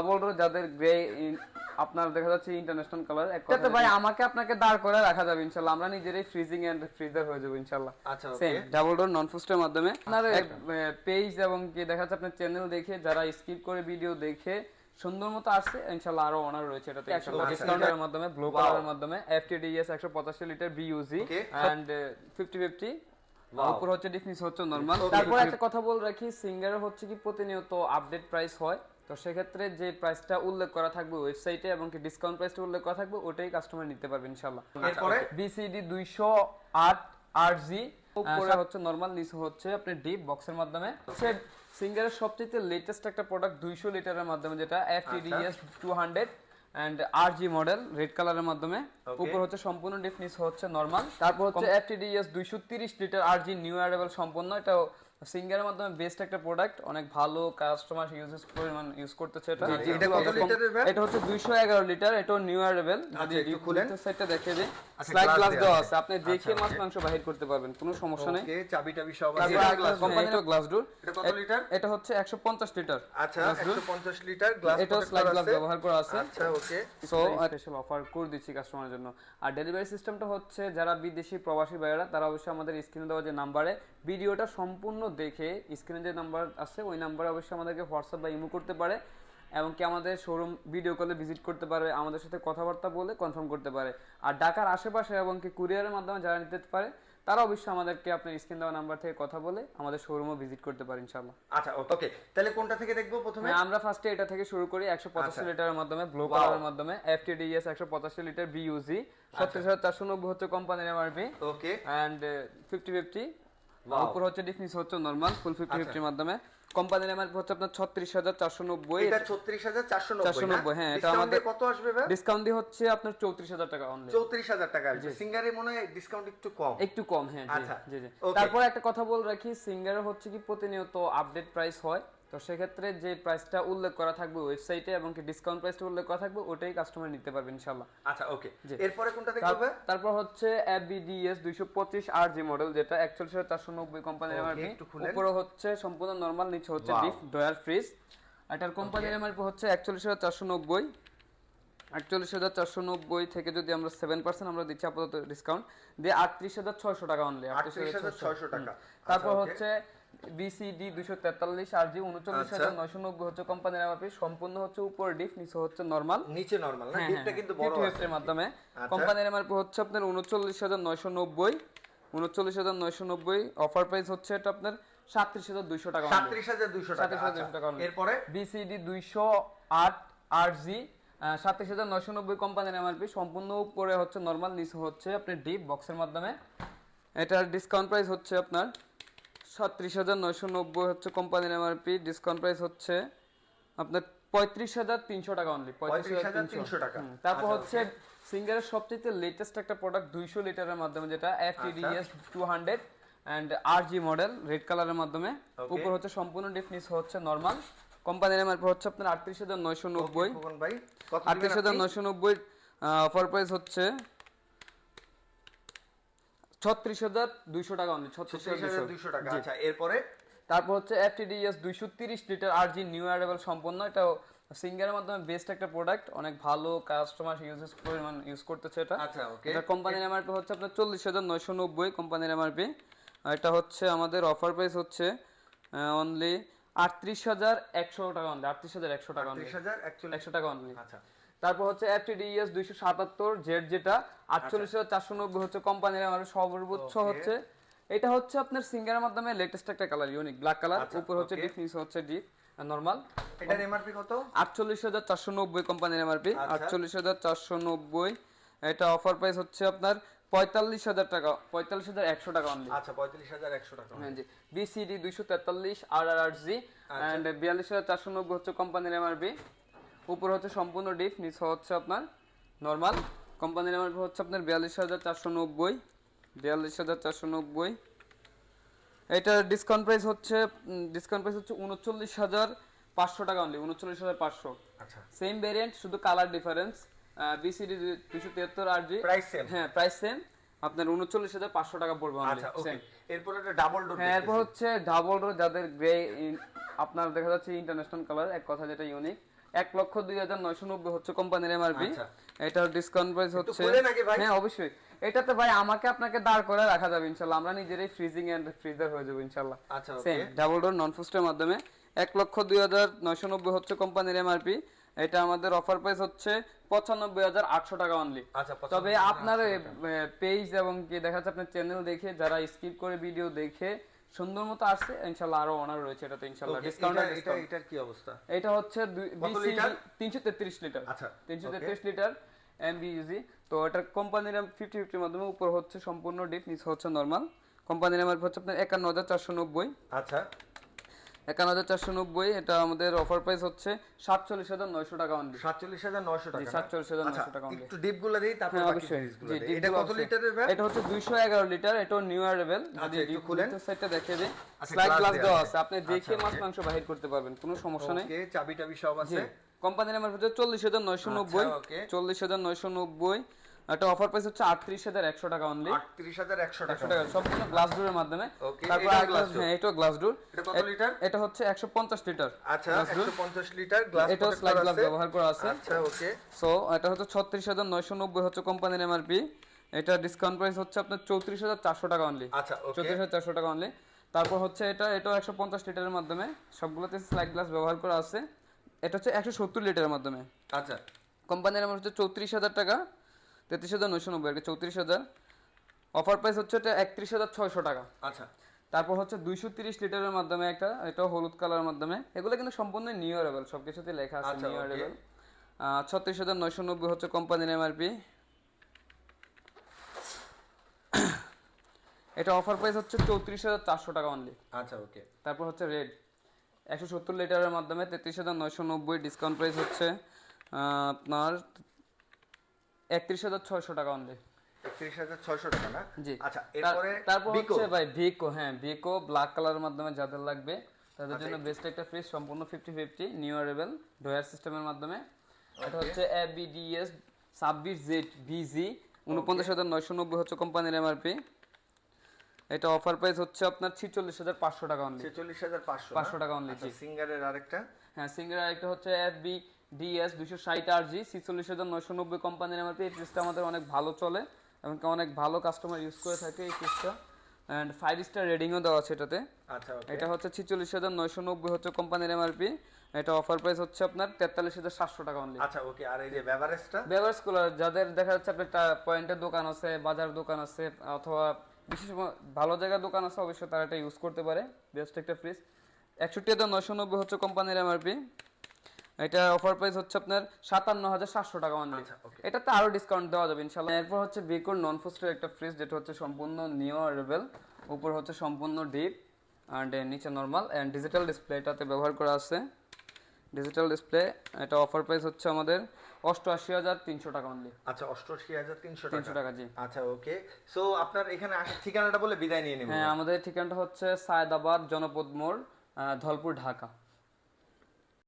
Double rho যাদের grey আপনার দেখা যাচ্ছে ইন্টারন্যাশনাল কালার একটা ভাই আমাকে আপনাকে দাঁড় করে রাখা যাবে ইনশাআল্লাহ আমরা নিজেরাই ফ্রিজিং এন্ড ফ্রিজার হয়ে যাব ইনশাআল্লাহ আচ্ছা সেম ডাবল ডোর নন ফুস্টের মাধ্যমে। আপনার পেজ এবং কি দেখা যাচ্ছে আপনার চ্যানেল দেখে যারা স্কিপ করে ভিডিও দেখে সুন্দর মতো আসছে ইনশাআল্লাহ আরও অনার রয়েছে এটাতে ইনশাআল্লাহ আচ্ছা, ডিসকাউন্টের মাধ্যমে ব্লু কালারের মাধ্যমে এফটিডিএস 185 লিটার বিইউজি. এন্ড 50 50 উপর হচ্ছে ডিফনিস হচ্ছে নরমাল তারপর একটা কথা বলে রাখি সিঙ্গার হচ্ছে কি প্রতিনিয়ত আপডেট প্রাইস হয়। তো সেক্ষেত্রে যে প্রাইসটা উল্লেখ করা থাকবে ওয়েবসাইটে এবং কি ডিসকাউন্ট প্রাইসটা উল্লেখ করা থাকবে ওটাই কাস্টমার নিতে পারবে ইনশাআল্লাহ। এরপরে? বিসিডি 208 আরজি উপরে হচ্ছে নরমাল নিচে হচ্ছে আপনি ডিপ বক্সের মাধ্যমে। সিঙ্গারের সবচেয়ে লেটেস্ট একটা প্রোডাক্ট 200 লিটারের মাধ্যমে যেটা FTDS 200 and RG model red কালারের মাধ্যমে. উপর হচ্ছে সম্পূর্ণ ডিপ ডিফনিস হচ্ছে নরমাল তারপর হচ্ছে এফটিডিএস 230 লিটার আরজি নিউ অ্যারেবল সম্পূর্ণ এটা সিঙ্গারের মাধ্যমে বেস্ট একটা প্রোডাক্ট অনেক ভালো কাস্টমার ইউজেস পরিমাণ ইউজ করতেছে এটা। এটা কত লিটারের ভাই? এটা হচ্ছে 211 লিটার এটা নিউ অ্যারেবল আচ্ছা, একটু খুলেন। সাইডটা দেখে দিই। আচ্ছা, স্লাইড গ্লাস দেওয়া আছে। আপনি দেখে আচ্ছা, মাছ মাংস বাহির করতে পারবেন কোনো সমস্যা নেই। ওকে চাবি টাবি সব আছে। কোম্পানির গ্লাস ডোর এটা কত লিটার? এটা হচ্ছে 150 লিটার আচ্ছা 150 লিটার গ্লাস এটা স্লাইড গ্লাস ব্যবহার করা আছে। আচ্ছা ওকে সো স্পেশাল অফার করে দিচ্ছি কাস্টমারের জন্য। আর ডেলিভারি সিস্টেমটা হচ্ছে যারা বিদেশি প্রবাসী ভাইয়েরা তারা অবশ্যই আমাদের স্ক্রিনে দেওয়া যে নাম্বারে ভিডিওটা সম্পূর্ণ দেখে স্ক্রিনে যে নাম্বার আছে ওই নাম্বারে অবশ্যই আমাদেরকে হোয়াটসঅ্যাপ বা ইমো করতে পারে এবং কি আমাদের শোরুম ভিডিও কলে ভিজিট করতে পারে আমাদের সাথে কথাবার্তা বলে কনফার্ম করতে পারে। আর ঢাকার আশেপাশে এবং কি কুরিয়ারের মাধ্যমে যারা নিতে পারে তারা অবশ্যই আমাদেরকে আপনার স্ক্রিন দেওয়া নাম্বার থেকে কথা বলে আমাদের শোরুমও ভিজিট করতে পারে ইনশাআল্লাহ। আচ্ছা ওকে তাহলে কোনটা থেকে দেখব প্রথমে? হ্যাঁ, আমরা ফার্স্টে এটা থেকে শুরু করি একশো আচ্ছা। পঁচাশি লিটারের মাধ্যমে ব্লু কালারের মাধ্যমে এফটিডিএস একশো পঁচাশি লিটার বিইউজি ছত্রিশ হাজার চারশো নব্বই হচ্ছে কোম্পানির MRP okay fifty fifty Wow. উপর হচ্ছে ডিফনিস হচ্ছে নরমাল ফুল ফিফটি। ফিফটির মাধ্যমে। কোম্পানির এমআরপি হচ্ছে আপনার ছত্রিশ হাজার চারশো নব্বই। এটা 36490 490, হ্যাঁ, এটা আমাদের কত আসবে ডিসকাউন্ট দিয়ে হচ্ছে আপনার চৌত্রিশ হাজার টাকা চৌত্রিশ হাজার টাকা আসবে। সিঙ্গারে মনে হয় ডিসকাউন্ট একটু কম। একটু কম হ্যাঁ আচ্ছা, জি জি। তারপর একটা কথা বল রাখি সিঙ্গারে হচ্ছে কি প্রতিনিয়ত আপডেট প্রাইস হয়। তো সেক্ষেত্রে যে প্রাইসটা উল্লেখ করা থাকবে ওয়েবসাইটে এবং কি ডিসকাউন্ট প্রাইসটা উল্লেখ করা থাকবে ওটাই কাস্টমার নিতে পারবে ইনশাআল্লাহ। আচ্ছা ওকে এরপরে কোনটা দেখব তারপর হচ্ছে পঁচিশ 225 জি মডেল যেটা 41490 কোম্পানির চারশো এমআরপি। উপরে হচ্ছে সম্পূর্ণ নরমাল নিচে হচ্ছে ডিফ ডিপ ডয়ার ফ্রিজ এটার কোম্পানির এমআরপি হচ্ছে 41490 41490 থেকে যদি আমরা 7% আমরা দিচ্ছি আপাতত ডিসকাউন্ট দিয়ে 38600 টাকা অনলি 38600 টাকা। তারপর আচ্ছা. হচ্ছে বিসিডি 243 RG 39990 হচ্ছে কোম্পানির এমআরপি সম্পূর্ণ হচ্ছে উপর ডিপ নিচে হচ্ছে নরমাল নিচে নরমাল না হ্যাঁ, ডিপটা কিন্তু বড় আছে। মাধ্যমে। আচ্ছা। কোম্পানির এমআরপি হচ্ছে আপনার উনচল্লিশ হাজার নয়শো নব্বই উনচল্লিশ হাজার নয়শো নব্বই অফার প্রাইস হচ্ছে এটা আপনার সাতত্রিশ হাজার দুইশো টাকা 37200 টাকা। 37,200 টাকা আচ্ছা, এরপরে? বিসিডি দুইশো আট আট জি সাতত্রিশ হাজার নয়শো নব্বই কোম্পানির এমআরপি সম্পূর্ণ উপরে হচ্ছে নর্মাল নিচে হচ্ছে আপনি ডিপ বক্সের মাধ্যমে। এটার ডিসকাউন্ট প্রাইস হচ্ছে আপনার হাজার নয়শো নব্বই হচ্ছে কোম্পানির এমআরপি ডিসকাউন্ট প্রাইস হচ্ছে আপনার পঁয়ত্রিশ হাজার তিনশো টাকা অনলি পঁয়ত্রিশ হাজার তিনশো। টাকা। তারপর আচ্ছা, হচ্ছে সিঙ্গারের সবচেয়ে লেটেস্ট একটা প্রোডাক্ট দুইশো লিটারের মাধ্যমে যেটা FTDS two hundred and R G model red কালারের মাধ্যমে। উপর হচ্ছে সম্পূর্ণ ডিফনিস হচ্ছে নর্মাল কোম্পানির এমআরপি হচ্ছে আপনার আটত্রিশ হাজার নয়শো নব্বই। আটত্রিশ হাজার নয়শো নব্বই অফার প্রাইস হচ্ছে ছত্রিশ হাজার দুইশো টাকা অনলি ছত্রিশ হাজার 36200 টাকা আচ্ছা এরপরে? তারপর হচ্ছে এফটিডিএস দুইশো তিরিশ লিটার আরজি নিউ অ্যারেবল সম্পন্ন। এটা সিঙ্গারের মাধ্যমে বেস্ট একটা প্রোডাক্ট অনেক ভালো কাস্টমার ইউজেস পরিমাণ ইউজ করতেছে এটা। আচ্ছা ওকে এটা কোম্পানির এমআরপি হচ্ছে আপনার চল্লিশ হাজার নয়শো নব্বই কোম্পানির এমআরপি এটা হচ্ছে আমাদের অফার প্রাইস হচ্ছে অনলি আটত্রিশ হাজার একশো টাকা অনলি আটত্রিশ হাজার একশো টাকা অনলি। একশো টাকা অনলি। আচ্ছা। তারপর হচ্ছে এফটিডিএস দুইশো সাতাত্তর জেড যেটা আটচল্লিশ হাজার চারশো নব্বই হচ্ছে কোম্পানির আমার সর্বোচ্চ হচ্ছে। এটা হচ্ছে আপনার সিঙ্গারের মাধ্যমে লেটেস্ট একটা কালার ইউনিক ব্ল্যাক কালার উপর হচ্ছে. ডিপ নিচে হচ্ছে ডিপ নর্মাল এটার এমআরপি কত? আটচল্লিশ হাজার চারশো নব্বই কোম্পানির এমআরপি আচ্ছা। আটচল্লিশ হাজার চারশো নব্বই। এটা অফার প্রাইস হচ্ছে আপনার পঁয়তাল্লিশ হাজার টাকা পঁয়তাল্লিশ হাজার একশো টাকা অনলি আচ্ছা 35100 টাকা হ্যাঁ জি। বিসিডি দুইশো তেতাল্লিশ আর আর আর জি। অ্যান্ড বিয়াল্লিশ হাজার চারশো নব্বই হচ্ছে কোম্পানির এমআরপি উপর হচ্ছে সম্পূর্ণ ডিপ নিচে হচ্ছে আপনার নর্মাল কোম্পানির এমআরপি হচ্ছে আপনার বিয়াল্লিশ হাজার চারশো নব্বই বিয়াল্লিশ হাজার চারশো নব্বই। এটার ডিসকাউন্ট প্রাইস হচ্ছে ডিসকাউন্ট প্রাইস হচ্ছে উনচল্লিশ হাজার পাঁচশো টাকা অনলি উনচল্লিশ হাজার পাঁচশো। আচ্ছা। সেম ভেরিয়েন্ট শুধু কালার ডিফারেন্স বিসিডি দুশো তিয়াত্তর আর জি প্রাইস সেম হ্যাঁ প্রাইস সেম আপনার উনচল্লিশ হাজার পাঁচশো টাকা পড়বে আচ্ছা ওকে এরপর একটা ডাবল ডোর হ্যাঁ এরপর হচ্ছে ডাবল রো যাদের গ্রে আপনার দেখা যাচ্ছে ইন্টারন্যাশনাল কালার এক কথা যেটা ইউনিক এক লক্ষ দুই হাজার নয়শো নব্বই হচ্ছে কোম্পানির এমআরপি আচ্ছা। এটার ডিসকাউন্ট প্রাইস হচ্ছে? হ্যাঁ অবশ্যই। এটাতে ভাই আমাকে আপনাকে দাঁড় করে রাখা যাবে ইনশাল্লাহ। আমরা নিজেরাই ফ্রিজিং এন্ড ফ্রিজার হয়ে যাব ইনশাল্লাহ। আচ্ছা সেম ডাবল ডোর নন ফুস্টের মাধ্যমে। এক লক্ষ দুই হাজার নয়শো নব্বই হচ্ছে কোম্পানির এমআরপি এটা আমাদের অফার প্রাইস হচ্ছে পঁচানব্বই হাজার আটশো টাকা অনলি আচ্ছা তবে আপনার পেজ এবং কি দেখা যাচ্ছে আপনার চ্যানেল দেখে যারা স্কিপ করে ভিডিও দেখে সুন্দর মতো আসছে ইনশাল্লাহ আরও অনার রয়েছে এটাতে ইনশাল্লাহ ডিসকাউন্ট এটা- এটা এটার কি অবস্থা? এটা হচ্ছে কত লিটার? তিনশো তেত্রিশ লিটার আচ্ছা, তিনশো okay. তেত্রিশ লিটার এমবিইউজি তো এটা কোম্পানির ফিফটি ফিফটির মাধ্যমে উপর হচ্ছে সম্পূর্ণ ডিপ নিচে হচ্ছে নরমাল কোম্পানির এমআরপি হচ্ছে আপনার একান্ন হাজার চারশো নব্বই। আচ্ছা। একান্ন হাজার চারশো নব্বই এটা আমাদের অফার প্রাইস হচ্ছে সাতচল্লিশ হাজার নয়শো টাকা অনলি সাতচল্লিশ হাজার নয়শো টাকা না? 47,900 আচ্ছা, টাকা only। একটু ডিপগুলো দিই তারপর হ্যাঁ অবশ্যই। এটা কত লিটারের ভাই? এটা হচ্ছে 211 লিটার এটা নিউ অ্যারেবল যদি একটু খুলেন। দেখে দিই। আচ্ছা, স্লাইড গ্লাস দেওয়া আছে। আপনি দেখে আচ্ছা, মাছ মাংস বাহির করতে পারবেন কোনো সমস্যা নেই। চাবি টাবি সব আছে। কোম্পানির নাম্বার হচ্ছে চল্লিশ হাজার নয়শো নব্বই। চল্লিশ হাজার নয়শো নব্বই। এটা অফার প্রাইস হচ্ছে আটত্রিশ হাজার একশো টাকা অনলি আটত্রিশ হাজার একশো টাকা। একশো টাকা। সম্পূর্ণ গ্লাস ডোরের মাধ্যমে। Okay, তারপর? হ্যাঁ এটাও গ্লাস ডোর এটা কত লিটার এটা হচ্ছে একশো পঞ্চাশ লিটার আচ্ছা glass door। একশো পঞ্চাশ লিটার গ্লাস এটাও স্লাইড গ্লাস ব্যবহার করা আছে। আচ্ছা ওকে সো এটা হচ্ছে ছত্রিশ হাজার নয়শো নব্বই হচ্ছে কোম্পানির এমআরপি এটা ডিসকাউন্ট প্রাইস হচ্ছে আপনার চৌত্রিশ হাজার চারশো টাকা অনলি আচ্ছা ওকে চৌত্রিশ হাজার চারশো টাকা অনলি তারপর হচ্ছে এটা এটাও একশো পঞ্চাশ লিটারের মাধ্যমে। সবগুলোতে স্লাইড গ্লাস ব্যবহার করা আছে। এটা হচ্ছে একশো সত্তর লিটারের মাধ্যমে। আচ্ছা। কোম্পানির আমার হচ্ছে চৌত্রিশ হাজার টাকা। তেত্রিশ হাজার নয়শো নব্বই আর কি চৌত্রিশ হাজার। অফার প্রাইস হচ্ছে এটা একত্রিশ হাজার ছয়শো টাকা। আচ্ছা। তারপর হচ্ছে দুইশো তিরিশ লিটারের মাধ্যমে একটা এটাও হলুদ কালারের মাধ্যমে। এগুলো কিন্তু সম্পূর্ণ নিউ অ্যারেবল সব কিছুতে লেখা আছে আচ্ছা, নিউ okay. অ্যারেবল ছত্রিশ হাজার নয়শো নব্বই হচ্ছে কোম্পানির এমআরপি এটা অফার প্রাইস হচ্ছে চৌত্রিশ হাজার চারশো টাকা অনলি আচ্ছা ওকে তারপর হচ্ছে রেড একশো সত্তর লিটারের মাধ্যমে তেত্রিশ হাজার নয়শো নব্বই ডিসকাউন্ট প্রাইস হচ্ছে আপনার একত্রিশ হাজার ছয়শো টাকা অনলি একত্রিশ হাজার ছয়শো টাকা না? জি। আচ্ছা এরপরে তারপর হচ্ছে ভাই ভিকো হ্যাঁ ভিকো ব্ল্যাক কালারের মাধ্যমে যাদের লাগবে তাদের জন্য বেস্ট একটা ফ্রিজ সম্পূর্ণ ফিফটি ফিফটি নিউ ডয়ার সিস্টেমের মাধ্যমে। এটা হচ্ছে এবিডিএস ছাব্বিশ জেড বিজি উনপঞ্চাশ হাজার নয়শো নব্বই হচ্ছে কোম্পানির এমআরপি এটা অফার প্রাইস হচ্ছে আপনার ছিচল্লিশ হাজার পাঁচশো টাকা অনলি ছেচল্লিশ হাজার পাঁচশো পাঁচশো টাকা অনলি জি। সিঙ্গারের আরেকটা? হ্যাঁ সিঙ্গার একটা হচ্ছে এফবি ডিএস দুশো ষাট আর জি ছিচল্লিশ হাজার নয়শো নব্বই কোম্পানির এমআরপি। এই ফ্রিজটা আমাদের অনেক ভালো চলে এবং অনেক ভালো কাস্টমার ইউজ করে থাকে এই ফ্রিজটা অ্যান্ড ফাইভ স্টার রেটিংও দেওয়া আছে এটাতে। আচ্ছা এটা হচ্ছে ছিচল্লিশ হাজার নয়শো নব্বই হচ্ছে কোম্পানির এমআরপি। এটা অফার প্রাইস হচ্ছে আপনার তেতাল্লিশ হাজার সাতশো টাকা অনলি আচ্ছা ওকে আর এই যে বেভারেজটা ব্যবহার স্কুলার যাদের দেখা যাচ্ছে আপনার পয়েন্টের দোকান আছে বাজার দোকান আছে অথবা বিশেষ ভালো জায়গার দোকান আছে অবশ্যই তারা এটা ইউজ করতে পারে। বেস্ট একটা ফ্রিজ একষট্টি হাজার নয়শো নব্বই হচ্ছে কোম্পানির এমআরপি। এটা অফার প্রাইস হচ্ছে আপনার সাতান্ন হাজার সাতশো টাকা অনলি আচ্ছা. এটাতে আরও ডিসকাউন্ট দেওয়া যাবে ইনশাল্লাহ এরপর হচ্ছে বিকুর নন ফুস্টের একটা ফ্রিজ যেটা হচ্ছে সম্পূর্ণ নিউ রেবেল উপর হচ্ছে সম্পূর্ণ ডিপ অ্যান্ড নিচে নর্মাল অ্যান্ড ডিজিটাল ডিসপ্লে এটাতে ব্যবহার করা আছে। ডিজিটাল ডিসপ্লে এটা অফার প্রাইস হচ্ছে আমাদের অষ্টআশি হাজার তিনশো টাকা অনলি আচ্ছা অষ্টআশি হাজার তিনশো তিনশো টাকা জি। আচ্ছা ওকে সো আপনার এখানে ঠিকানাটা বলে বিদায় নিয়ে নেব। হ্যাঁ আমাদের ঠিকানাটা হচ্ছে সায়দাবাদ জনপদ মোড় ধলপুর ঢাকা।